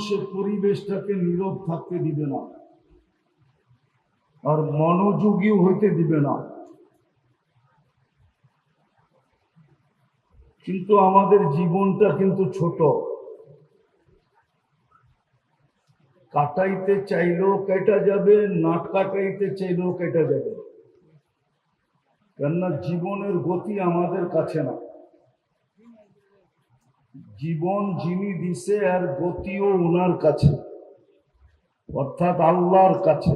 সে পরিবেশটাকে নীরব থাকতে দিবে না। আর মনোযোগীও হইতে দিবে না। কিন্তু আমাদের জীবনটা কিন্তু ছোট। কাটাইতে চাইলেও কেটা যাবে নাট কাটাইতে চাইলেও কেটা যাবে। কেননা জীবনের গতি আমাদের কাছে না। জীবন যিনি দিছে আর গতিও ওনার কাছে, অর্থাৎ আল্লাহর কাছে।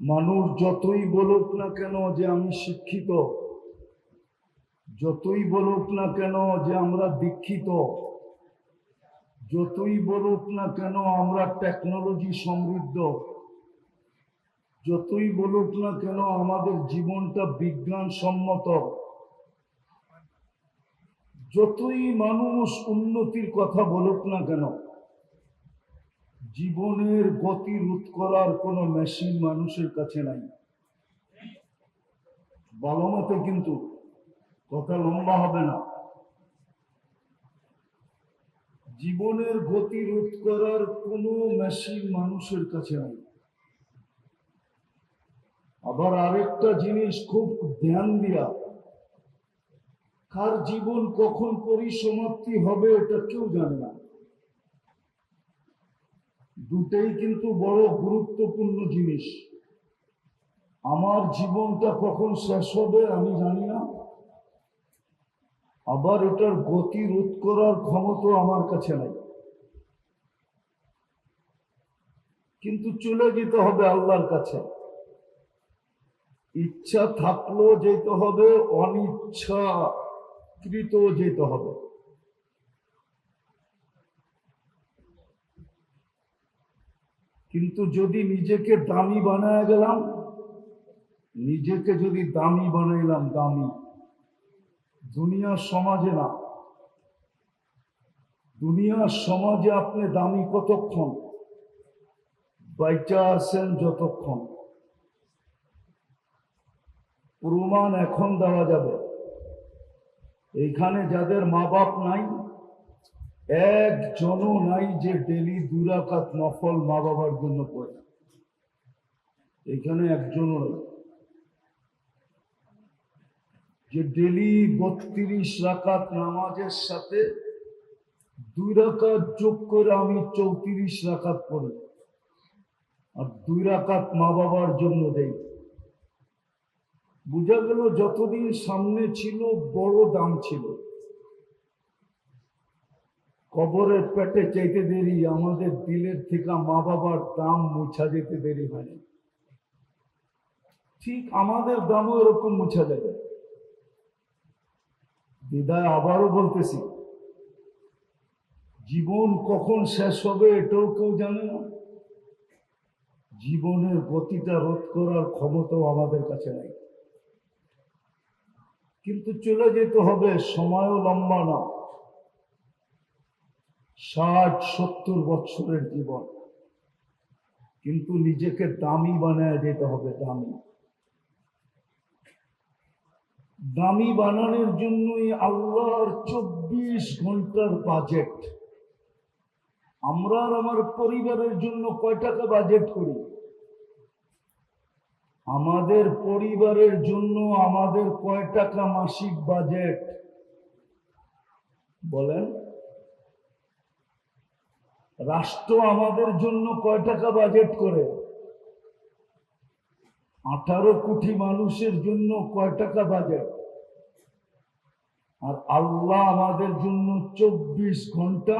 মানুষ যতই বলুক না কেন যে আমি শিক্ষিত, যতই বলুক না কেন যে আমরা দীক্ষিত, যতই বলুক না কেন আমরা টেকনোলজি সমৃদ্ধ, যতই বলুক না কেন আমাদের জীবনটা বিজ্ঞান সম্মত যতই মানুষ উন্নতির কথা বলুক না কেন, জীবনের গতি রোধ করার কোনো মেশিন মানুষের কাছে নাই। ভালো মতো কিন্তু কথা লম্বা হবে না। জীবনের গতি রোধ করার কোনো মেশিন মানুষের কাছে নাই। আবার আরেকটা জিনিস খুব ধ্যান দিয়া কার জীবন কখন পরিসমাপ্তি হবে এটা কেউ জানে না। দুটেই কিন্তু বড় গুরুত্বপূর্ণ জিনিস। আমার জীবনটা কখন শেষ হবে আমি জানি না। আবার এটার গতি রোধ করার ক্ষমতা আমার কাছে নাই। কিন্তু চলে যেতে হবে আল্লাহর কাছে। ইচ্ছা থাকলেও যেতে হবে, অনিচ্ছা কৃত যেতে হবে। কিন্তু যদি নিজেকে দামি বানায় গেলাম, নিজেকে যদি দামি বানাইলাম, দামি, দুনিয়ার সমাজে না, দুনিয়ার সমাজে আপনি দামি কতক্ষণ? বাইচা আছেন যতক্ষণ? প্রমাণ এখন দেওয়া যাবে। এইখানে যাদের মা বাপ নাই একজনও নাই যে ডেলি দুরাকাত নফল মা বাবার জন্য পড়ে। এখানে একজনও যে ডেলি বত্রিশ রাকাত নামাজের সাথে দুই রাকাত যোগ করে আমি চৌত্রিশ রাকাত পড়ি, আর দুই রাকাত মা বাবার জন্য দেই। বোঝা গেল যতদিন সামনে ছিল, বড় দাম ছিল। কবরের পেটে চাইতে দেরি, আমাদের দিলের থেকে মা বাবার দাম মুছা যেতে দেরি হয়নি ঠিক আমাদের দামও এরকম মুছা যাবে বিদায় আবারও বলতেছি, জীবন কখন শেষ হবে এটাও কেউ জানে না। জীবনের গতিটা রোধ করার ক্ষমতাও আমাদের কাছে নাই। কিন্তু চলে যেতে হবে, সময়ও লম্বা না। ষাট, সত্তর বছরের জীবন। কিন্তু নিজেকে দামি বানায় যেতে হবে, দামি। দামি বানানোর জন্যই আল্লাহর চব্বিশ ঘণ্টার বাজেট আমরা আর আমার পরিবারের জন্য কয় টাকা বাজেট করি? আমাদের পরিবারের জন্য আমাদের কয় টাকা মাসিক বাজেট? বলেন। রাষ্ট্র আমাদের জন্য কয় টাকা বাজেট করে? আঠারো কোটি মানুষের জন্য কয় টাকা বাজেট? আর আল্লাহ আমাদের জন্য চব্বিশ ঘণ্টা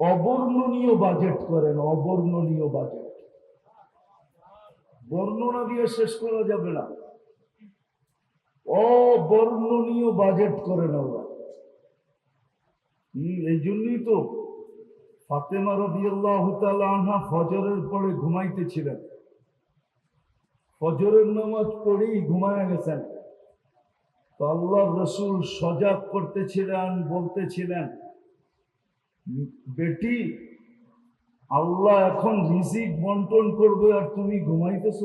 অবর্ণনীয় বাজেট করেন, অবর্ণনীয় বাজেট। বর্ণনা দিয়ে শেষ করা যাবে না। অবর্ণনীয় বাজেট করেন আল্লাহ হম, এই জন্যই তো ফাতেমা রবিআল্লাহ আনহা ফজরের পরে ঘুমাইতেছিলেন। ফজরের নামাজ পড়েই ঘুমায় গেছেন। তো আল্লাহ রসুল সজাগ করতেছিলেন বলতেছিলেন বেটি আল্লাহ এখন রিজিক বন্টন করবে আর তুমি ঘুমাইতেছ?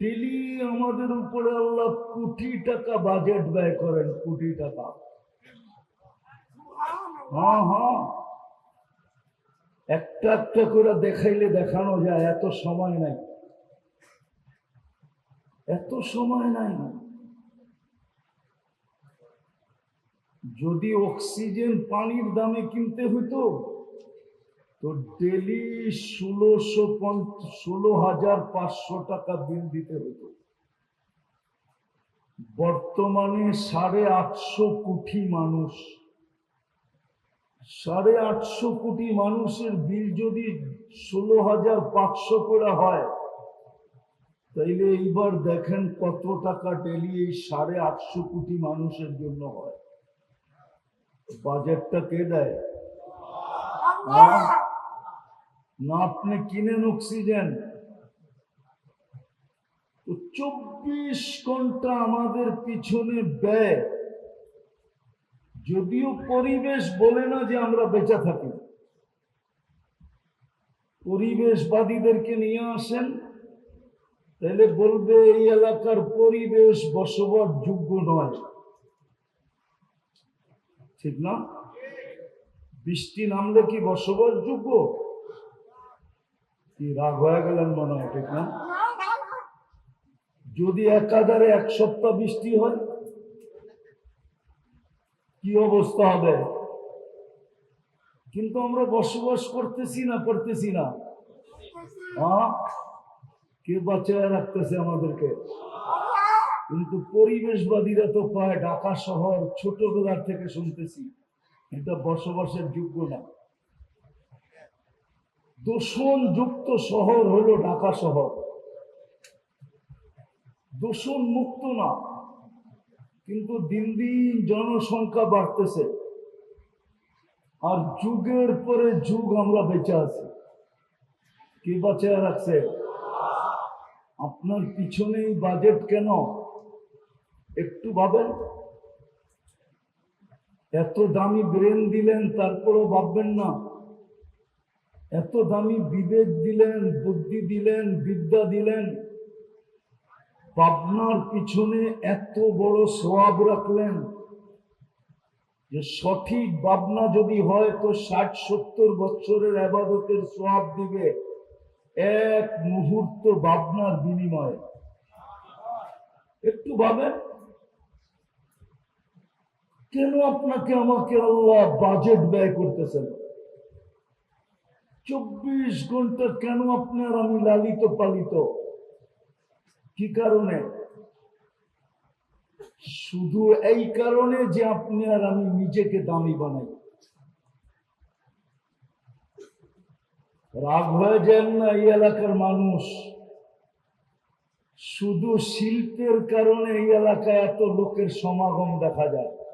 ডেলি আমাদের উপরে আল্লাহ কোটি টাকা বাজেট ব্যয় করেন, কোটি টাকা। হ্যাঁ হ্যাঁ। একটা একটা করে দেখাইলে দেখানো যায়, এত সময় নাই। এত সময় নাই। যদি অক্সিজেন পানির দামে কিনতে হইতো, তো ডেলি ষোলোশো ষোলো হাজার পাঁচশো টাকা বিল দিতে হতো বর্তমানে সাড়ে আটশো কোটি মানুষ, সাড়ে আটশো কোটি মানুষের বিল যদি ষোলো হাজার পাঁচশো করে হয়, তাইলে এইবার দেখেন কত টাকা ডেলি এই সাড়ে আটশো কোটি মানুষের জন্য হয়। বাজেটটা কে দেয়? না আপনি কিনেন অক্সিজেন। চব্বিশ ঘণ্টা আমাদের পিছনে ব্যয়। যদিও পরিবেশ বলে না যে আমরা বেঁচে থাকি। পরিবেশবাদীদেরকে নিয়ে আসেন তাহলে বলবে এই এলাকার পরিবেশ বসবাস যোগ্য নয়। ঠিক না? বৃষ্টি নামলে কি বসবাস যোগ্য? কি রাগ হয়ে গেলেন মনে হয়, ঠিক না? যদি একাধারে এক সপ্তাহ বৃষ্টি হয়, কি অবস্থা হবে? কিন্তু আমরা বসবাস করতেছি না করতেছি না। কে বাঁচায় রাখতেছে আমাদেরকে? কিন্তু পরিবেশবাদীরা তো পায় ঢাকা শহর ছোটবেলার থেকে শুনতেছি। এটা বসবাসের যোগ্য না। দূষণ যুক্ত শহর হলো ঢাকা শহর। দূষণ মুক্ত না, কিন্তু দিন দিন জনসংখ্যা বাড়তেছে। আর যুগের পরে যুগ আমরা বেঁচে আছি। কে বাঁচিয়ে রাখছে? আপনার পিছনেই বাজেট কেন? একটু ভাবেন। এত দামি ব্রেন দিলেন, তারপরও ভাববেন না। এত দামি বিবেক দিলেন, বুদ্ধি দিলেন, বিদ্যা দিলেন। পাবনার পিছনে এত বড় সোয়াব রাখলেন যে সঠিক ভাবনা যদি হয় তো ষাট, সত্তর বছরের আবাদতের সোয়াব দিবে এক মুহূর্ত ভাবনার বিনিময়ে। একটু ভাবেন। কেন আপনাকে আমাকে আল্লাহ বাজেট ব্যয় করতেছেন? চব্বিশ ঘণ্টা কেন আপনার আমি লালিত পালিত? কি কারণে? শুধু এই কারণে যে আপনি আর আমি নিজেকে দামি বানাই। রাগ হয়ে যান না এই এলাকার মানুষ। শুধু শিল্পের কারণে এই এলাকায় এত লোকের সমাগম দেখা যায়।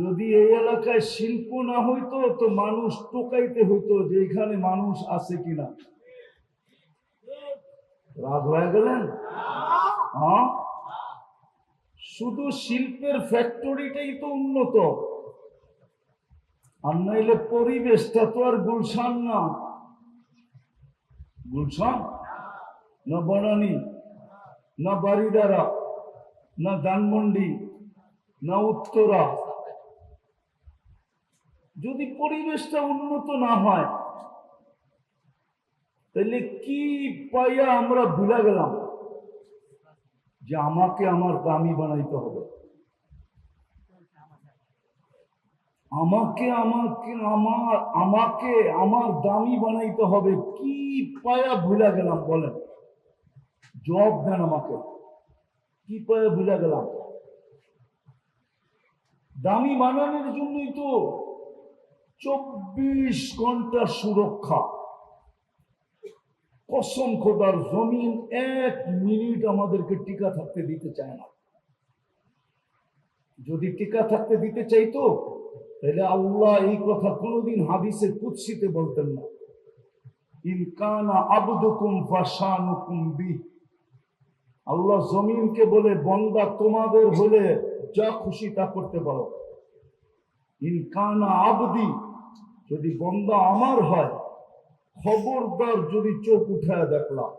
যদি এই এলাকায় শিল্প না হইতো, তো মানুষ টোকাইতে হইতো যে এখানে মানুষ আছে কিনা। রাগ হয়ে গেলেন? হ্যাঁ? শুধু শিল্পের ফ্যাক্টরিটাই তো উন্নত। আর নাইলে পরিবেশটা তো আর গুলশান না। গুলশান? না বনানি? না বাড়িদারা না ধানমন্ডি? না উত্তরা? যদি পরিবেশটা উন্নত না হয়, তাহলে কি পাইয়া আমরা ভুলে গেলাম যে আমাকে আমার দামি বানাইতে হবে? আমাকে আমাকে, আমার আমাকে, আমার দামি বানাইতে হবে, কি পায়া ভুলে গেলাম বলেন? জবাব দেন আমাকে। কি পায়া ভুলে গেলাম? দামি বানানোর জন্যই তো চব্বিশ ঘণ্টা সুরক্ষা। কসম খোদার জমিন, এক মিনিট আমাদেরকে টিকা থাকতে দিতে চায় না। যদি টিকা থাকতে দিতে চাইতো, তাহলে আল্লাহ এই কথা কোনোদিন হাদিসে কুৎসিতে বলতেন না। ইনকানা আবদুকুম ফাশানুকুম বি আল্লাহ জমিনকে বলে, বন্দা তোমাদের হলে যা খুশি তা করতে পারো। ইনকানা আবদি যদি বন্দা আমার হয়, খবরদার যদি চোখ উঠায় দেখলাম।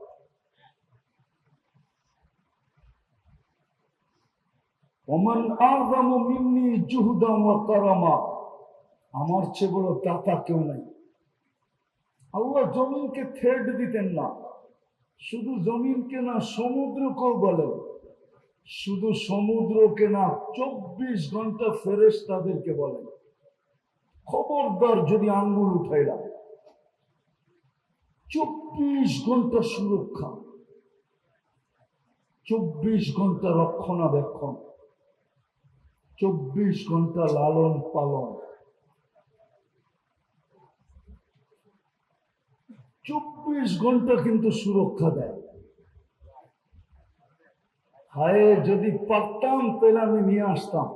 অমান আদম মিন্নি জুহুদাম করমা। আমার চেয়ে বড় দাতা কেউ নাই। আল্লাহ জমিনকে থেট দিতেন না। শুধু জমিনকে না, সমুদ্রকেও বলেন। শুধু সমুদ্রকে না, চব্বিশ ঘণ্টা ফেরেস তাদেরকে বলেন। খবরদার যদি আঙ্গুল উঠাইরা চব্বিশ ঘণ্টা সুরক্ষা, চব্বিশ ঘণ্টা রক্ষণাবেক্ষণ, চব্বিশ ঘণ্টা লালন পালন, চব্বিশ ঘণ্টা কিন্তু সুরক্ষা দেয়। হায়, যদি পারতাম, তাহলে আমি নিয়ে আসতাম।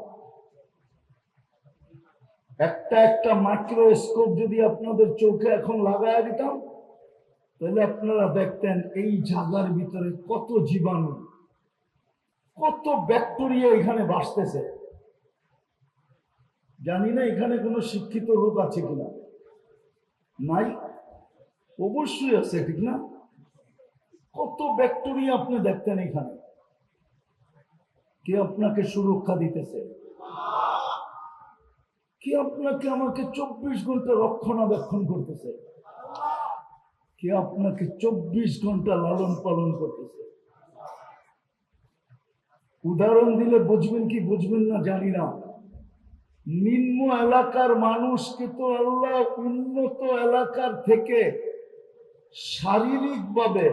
একটা একটা মাইক্রোস্কোপ যদি আপনাদের চোখে এখন লাগায় দিতাম, তাহলে আপনারা দেখতেন এই জায়গার ভিতরে কত জীবাণু, কত ব্যাকটেরিয়া এখানে বাসতেছে। জানি না এখানে কোনো শিক্ষিত লোক আছে কিনা। নাই, অবশ্যই আছে, ঠিক না? কত ব্যাকটেরিয়া আপনি দেখতেন এখানে। কে আপনাকে সুরক্ষা দিতেছে? কে আপনাকে আমাকে চব্বিশ ঘণ্টা রক্ষণাবেক্ষণ করতেছে? কে আপনাকে চব্বিশ ঘণ্টা লালন পালন করতেছে? উদাহরণ দিলে বুঝবেন কি বুঝবেন না জানি না। নিম্ন এলাকার মানুষকে তো আল্লাহ উন্নত এলাকার থেকে শারীরিকভাবে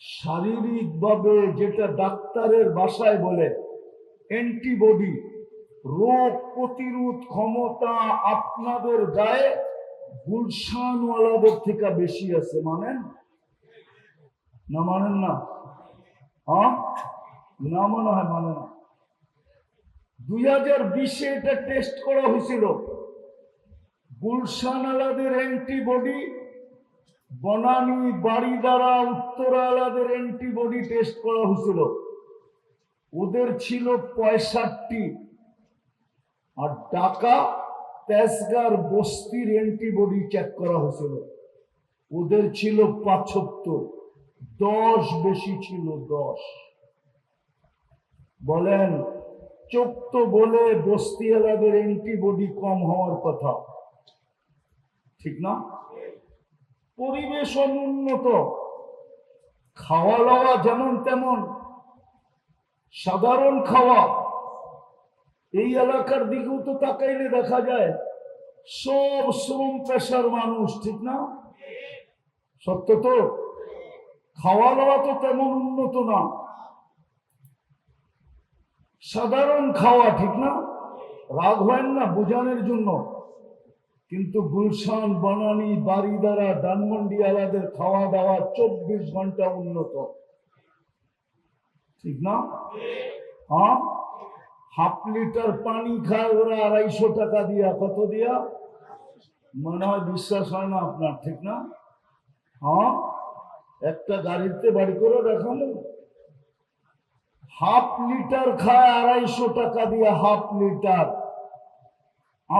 শারীরিকভাবে যেটা ডাক্তারের বাসায় বলে, অ্যান্টিবডি রোগ প্রতিরোধ ক্ষমতা আপনাদের গায়ে গুলশানওয়ালাদের থেকে বেশি আছে, মানেন? না মানেন না? হ্যাঁ? না মনে হয় মানে না। দুই হাজার বিশে এটা টেস্ট করা হয়েছিল। গুলশান আলাদের অ্যান্টিবডি, বনানী বাড়িদারা উত্তরা আলাদের অ্যান্টিবডি টেস্ট করা হয়েছিল। ওদের ছিল পঁয়ষট্টি। আর ঢাকা তেজগার বস্তির অ্যান্টিবডি চেক করা হয়েছিল। ওদের ছিল পাঁচত্তর দশ বেশি ছিল দশ। বলেন, চোখ তো বলে বস্তিওয়ালাদের অ্যান্টিবডি কম হওয়ার কথা। ঠিক না? পরিবেশ অনুন্নত, খাওয়া দাওয়া যেমন তেমন, সাধারণ খাওয়া এই এলাকার দিকেও তো তাকাইলে দেখা যায়, সব শ্রম পেশার মানুষ, ঠিক না? সত্য তো? খাওয়া দাওয়া তো তেমন উন্নত না। সাধারণ খাওয়া, ঠিক না? রাগ হয় না বোঝানোর জন্য? কিন্তু গুলশান, বনানী বাড়িদারা ডানমন্ডি আলাদের খাওয়া দাওয়া চব্বিশ ঘণ্টা উন্নত। ঠিক না? হ্যাঁ? হাফ লিটার পানি খায় ওরা আড়াইশো টাকা দিয়া। কত দিয়া? মনে হয় বিশ্বাস হয় না আপনার, ঠিক না? হ্যাঁ? একটা গাড়িতে বাড়ি করে দেখানো হাফ লিটার খায় আড়াইশো টাকা দিয়া, হাফ লিটার।